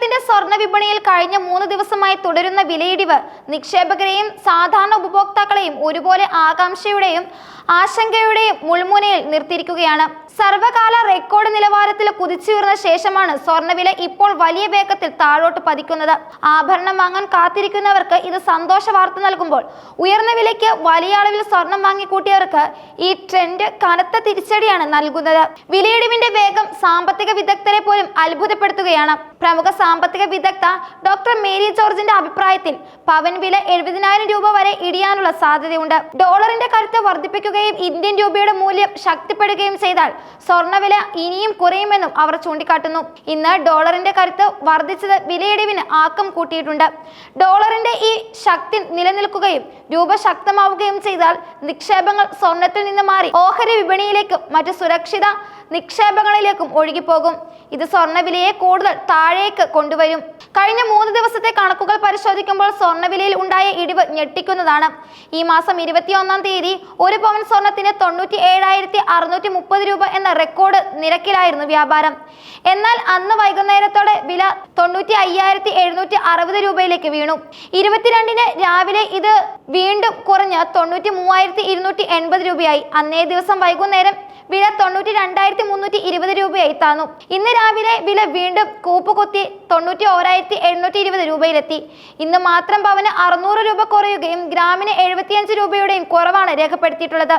കേരളത്തിന്റെ സ്വർണ വിപണിയിൽ കഴിഞ്ഞ മൂന്ന് ദിവസമായി തുടരുന്ന വിലയിടിവ് നിക്ഷേപകരെയും സാധാരണ ഉപഭോക്താക്കളെയും ഒരുപോലെ ആകാംക്ഷയുടെയും ആശങ്കയുടെയും മുൾമുനയിൽ നിർത്തിയിരിക്കുകയാണ്. സർവകാല റെക്കോർഡ് നിലവാരത്തിൽ കുതിച്ചുയർന്ന ശേഷമാണ് സ്വർണവില ഇപ്പോൾ വലിയ വേഗത്തിൽ താഴോട്ട് പതിക്കുന്നത്. ആഭരണം വാങ്ങാൻ കാത്തിരിക്കുന്നവർക്ക് ഇത് സന്തോഷ വാർത്ത നൽകുമ്പോൾ ഉയർന്ന വിലയ്ക്ക് വലിയ അളവിൽ സ്വർണം വാങ്ങിക്കൂട്ടിയവർക്ക് ഈ ട്രെൻഡ് കനത്ത തിരിച്ചടിയാണ് നൽകുന്നത്. വിലയിടിവിന്റെ വേഗം സാമ്പത്തിക വിദഗ്ധരെ പോലും അത്ഭുതപ്പെടുത്തുകയാണ്. പ്രമുഖ സാമ്പത്തിക വിദഗ്ധ ഡോക്ടർ മേരി ജോർജിന്റെ അഭിപ്രായത്തിൽ പവൻ വില എഴുപതിനായിരം രൂപ വരെ ഇടിയാനുള്ള സാധ്യതയുണ്ട്. ഡോളറിന്റെ കരുത്ത് വർദ്ധിപ്പിക്കുകയും ഇന്ത്യൻ രൂപയുടെ മൂല്യം ശക്തിപ്പെടുകയും ചെയ്താൽ സ്വർണവില ഇനിയും കുറയുമെന്നും അവർ ചൂണ്ടിക്കാട്ടുന്നു. ഇന്ന് ഡോളറിന്റെ കരുത്ത് വർദ്ധിച്ചത് വിലയിടിവിന് ആക്കം കൂട്ടിയിട്ടുണ്ട്. ഡോളറിന്റെ ഈ ശക്തി നിലനിൽക്കുകയും രൂപ ശക്തമാവുകയും ചെയ്താൽ നിക്ഷേപങ്ങൾ സ്വർണത്തിൽ നിന്ന് മാറി. ഓഹരി വിപണിയിലേക്കും മറ്റു സുരക്ഷിത നിക്ഷേപങ്ങളിലേക്കും ഒഴുകിപ്പോകും. ഇത് സ്വർണവിലയെ കൂടുതൽ താഴേക്ക് കൊണ്ടുവരും. കഴിഞ്ഞ മൂന്ന് ദിവസത്തെ കണക്കുകൾ പരിശോധിക്കുമ്പോൾ സ്വർണവിലയിൽ ഉണ്ടായ ഇടിവ് ഞെട്ടിക്കുന്നതാണ്. ഈ മാസം ഇരുപത്തിയൊന്നാം തീയതി ഒരു പവൻ സ്വർണത്തിന് തൊണ്ണൂറ്റി ഏഴായിരത്തി അറുന്നൂറ്റി മുപ്പത് രൂപ എന്ന റെക്കോർഡ് നിരക്കിലായിരുന്നു വ്യാപാരം. എന്നാൽ അന്ന് വൈകുന്നേരത്തോടെ വില തൊണ്ണൂറ്റി അയ്യായിരത്തി എഴുന്നൂറ്റി അറുപത് രൂപയിലേക്ക് വീണു. ഇരുപത്തിരണ്ടിന് രാവിലെ ഇത് വീണ്ടും കുറഞ്ഞ് തൊണ്ണൂറ്റി മൂവായിരത്തി ഇരുന്നൂറ്റി എൺപത് രൂപയായി. അന്നേ ദിവസം വൈകുന്നേരം വില തൊണ്ണൂറ്റി രണ്ടായിരത്തി മുന്നൂറ്റി ഇരുപത് രൂപയായി താന്നു. ഇന്ന് രാവിലെ വില വീണ്ടും കൂപ്പുകുത്തി തൊണ്ണൂറ്റി ഓരായിരത്തി എഴുന്നൂറ്റി ഇരുപത് രൂപയിലെത്തി. ഇന്ന് മാത്രം പവന് അറുന്നൂറ് രൂപ കുറയുകയും ഗ്രാമിന് എഴുപത്തിയഞ്ച് രൂപയുടെയും കുറവാണ് രേഖപ്പെടുത്തിയിട്ടുള്ളത്.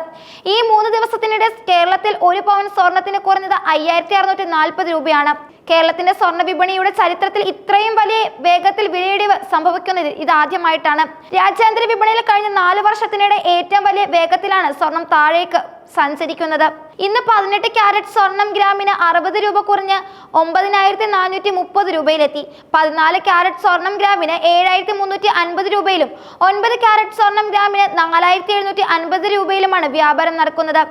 ഈ മൂന്ന് ദിവസത്തിനിടെ കേരളത്തിൽ ഒരു പവൻ സ്വർണത്തിന് കുറഞ്ഞത് അയ്യായിരത്തി അറുന്നൂറ്റി നാൽപ്പത് രൂപയാണ്. കേരളത്തിന്റെ സ്വർണ വിപണിയുടെ ചരിത്രത്തിൽ ഇത്രയും വലിയ വേഗത്തിൽ വിലയിടിവ് സംഭവിക്കുന്നത് ഇതാദ്യമായിട്ടാണ്. രാജ്യാന്തര വിപണിയിൽ കഴിഞ്ഞ നാല് വർഷത്തിനിടെ ഏറ്റവും വലിയ വേഗത്തിലാണ് സ്വർണം താഴേക്ക് സഞ്ചരിക്കുന്നത്. ഇന്ന് പതിനെട്ട് ക്യാരറ്റ് സ്വർണം ഗ്രാമിന് അറുപത് രൂപ കുറഞ്ഞ് ഒമ്പതിനായിരത്തി നാനൂറ്റി മുപ്പത് രൂപയിലെത്തി. പതിനാല് ക്യാരറ്റ് സ്വർണം ഗ്രാമിന് ഏഴായിരത്തി മുന്നൂറ്റി അൻപത് രൂപയിലും ഒൻപത് ക്യാരറ്റ് സ്വർണം ഗ്രാമിന് നാലായിരത്തി എഴുന്നൂറ്റി അൻപത് രൂപയിലുമാണ് വ്യാപാരം നടക്കുന്നത്.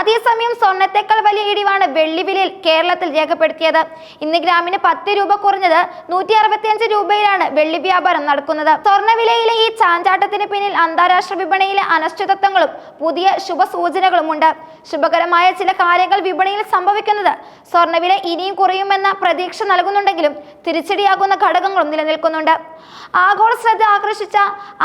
അതേസമയം സ്വർണത്തെക്കാൾ വലിയ ഇടിവാണ് വെള്ളി വിലയിൽ കേരളത്തിൽ രേഖപ്പെടുത്തിയത്. ഇന്ന് ഗ്രാമിന് പത്ത് രൂപ കുറഞ്ഞത് നൂറ്റി അറുപത്തിയഞ്ച് രൂപയിലാണ് വെള്ളി വ്യാപാരം നടക്കുന്നത്. സ്വർണവിലയിലെ ഈ ചാഞ്ചാട്ടത്തിന് പിന്നിൽ അന്താരാഷ്ട്ര വിപണിയിലെ അനിശ്ചിതത്വങ്ങളും പുതിയ ശുഭസൂചനകളുമുണ്ട് ശുഭകരമായ ചില കാര്യങ്ങൾ വിപണിയിൽ സംഭവിക്കുന്നത് സ്വർണവില ഇനിയും കുറയുമെന്ന പ്രതീക്ഷ നൽകുന്നുണ്ടെങ്കിലും തിരിച്ചടിയാകുന്ന ഘടകങ്ങളും നിലനിൽക്കുന്നുണ്ട്. ആഗോള ശ്രദ്ധ ആകർഷിച്ച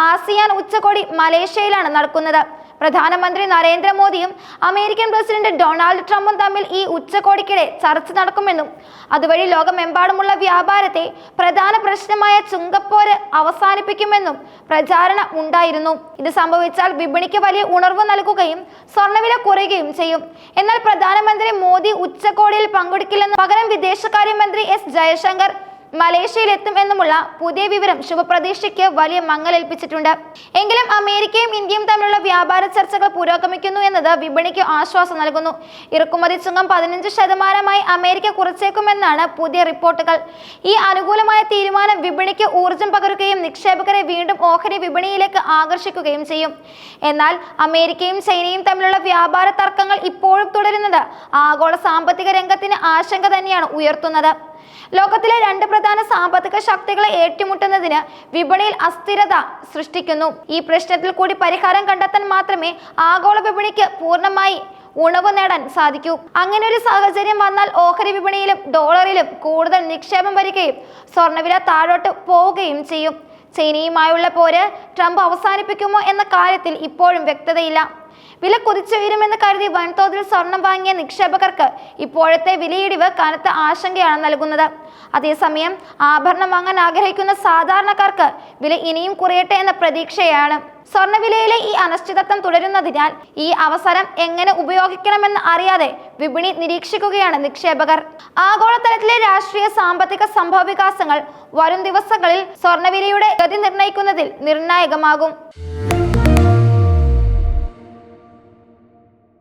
ആസിയാൻ ഉച്ചകോടി മലേഷ്യയിലാണ് നടക്കുന്നത്. പ്രധാനമന്ത്രി നരേന്ദ്രമോദിയും അമേരിക്കൻ പ്രസിഡന്റ് ഡൊണാൾഡ് ട്രംപും തമ്മിൽ ഈ ഉച്ചകോടിക്കിടെ ചർച്ച നടക്കുമെന്നും അതുവഴി ലോകമെമ്പാടുമുള്ള വ്യാപാരത്തെ പ്രധാന പ്രശ്നമായ ചുങ്കപ്പോര് അവസാനിപ്പിക്കുമെന്നും പ്രചാരണം ഉണ്ടായിരുന്നു. ഇത് സംഭവിച്ചാൽ വിപണിക്ക് വലിയ ഉണർവ് നൽകുകയും സ്വർണവില കുറയുകയും ചെയ്യും. എന്നാൽ പ്രധാനമന്ത്രി മോദി ഉച്ചകോടിയിൽ പങ്കെടുക്കില്ലെന്ന് പകരം വിദേശകാര്യമന്ത്രി എസ് ജയശങ്കർ മലേഷ്യയിലെത്തും എന്നുമുള്ള പുതിയ വിവരം ശുഭപ്രതീക്ഷയ്ക്ക് വലിയ മങ്ങലേൽപ്പിച്ചിട്ടുണ്ട്. എങ്കിലും അമേരിക്കയും ഇന്ത്യയും തമ്മിലുള്ള വ്യാപാര ചർച്ചകൾ പുരോഗമിക്കുന്നു എന്നത് വിപണിക്ക് ആശ്വാസം നൽകുന്നു. ഇറക്കുമതി ചുങ്കം പതിനഞ്ച് ശതമാനമായി അമേരിക്ക കുറച്ചേക്കുമെന്നാണ് പുതിയ റിപ്പോർട്ടുകൾ. ഈ അനുകൂലമായ തീരുമാനം വിപണിക്ക് ഊർജം പകരുകയും നിക്ഷേപകരെ വീണ്ടും ഓഹരി വിപണിയിലേക്ക് ആകർഷിക്കുകയും ചെയ്യും. എന്നാൽ അമേരിക്കയും ചൈനയും തമ്മിലുള്ള വ്യാപാര തർക്കങ്ങൾ ഇപ്പോഴും തുടരുന്നത് ആഗോള സാമ്പത്തിക രംഗത്തിന് ആശങ്ക തന്നെയാണ് ഉയർത്തുന്നത്. ലോകത്തിലെ രണ്ട് പ്രധാന സാമ്പത്തിക ശക്തികളെ ഏറ്റുമുട്ടുന്നതിന് വിപണിയിൽ അസ്ഥിരത സൃഷ്ടിക്കുന്നു. ഈ പ്രശ്നത്തിൽ കൂടി പരിഹാരം കണ്ടെത്താൻ മാത്രമേ ആഗോള വിപണിക്ക് പൂർണമായി ഉണവ് നേടാൻ സാധിക്കൂ. അങ്ങനെ ഒരു സാഹചര്യം വന്നാൽ ഓഹരി വിപണിയിലും ഡോളറിലും കൂടുതൽ നിക്ഷേപം വരികയും സ്വർണവില താഴോട്ട് പോവുകയും ചെയ്യും. ചൈനയുമായുള്ള പോര് ട്രംപ് അവസാനിപ്പിക്കുമോ എന്ന കാര്യത്തിൽ ഇപ്പോഴും വ്യക്തതയില്ല. വില കുതിച്ചുയരുമെന്ന് കരുതി വൻതോതിൽ സ്വർണം വാങ്ങിയ നിക്ഷേപകർക്ക് ഇപ്പോഴത്തെ വിലയിടിവ് കനത്ത ആശങ്കയാണ് നൽകുന്നത്. അതേസമയം ആഭരണം വാങ്ങാൻ ആഗ്രഹിക്കുന്ന സാധാരണക്കാർക്ക് വില ഇനിയും കുറയട്ടെ എന്ന പ്രതീക്ഷയാണ്. സ്വർണവിലയിലെ ഈ അനിശ്ചിതത്വം തുടരുന്നതിനാൽ ഈ അവസരം എങ്ങനെ ഉപയോഗിക്കണമെന്ന് അറിയാതെ വിപണി നിരീക്ഷിക്കുകയാണ് നിക്ഷേപകർ. ആഗോളതലത്തിലെ രാഷ്ട്രീയ സാമ്പത്തിക സംഭവവികാസങ്ങൾ വരും ദിവസങ്ങളിൽ സ്വർണവിലയുടെ ഗതി നിർണയിക്കുന്നതിൽ നിർണായകമാകും.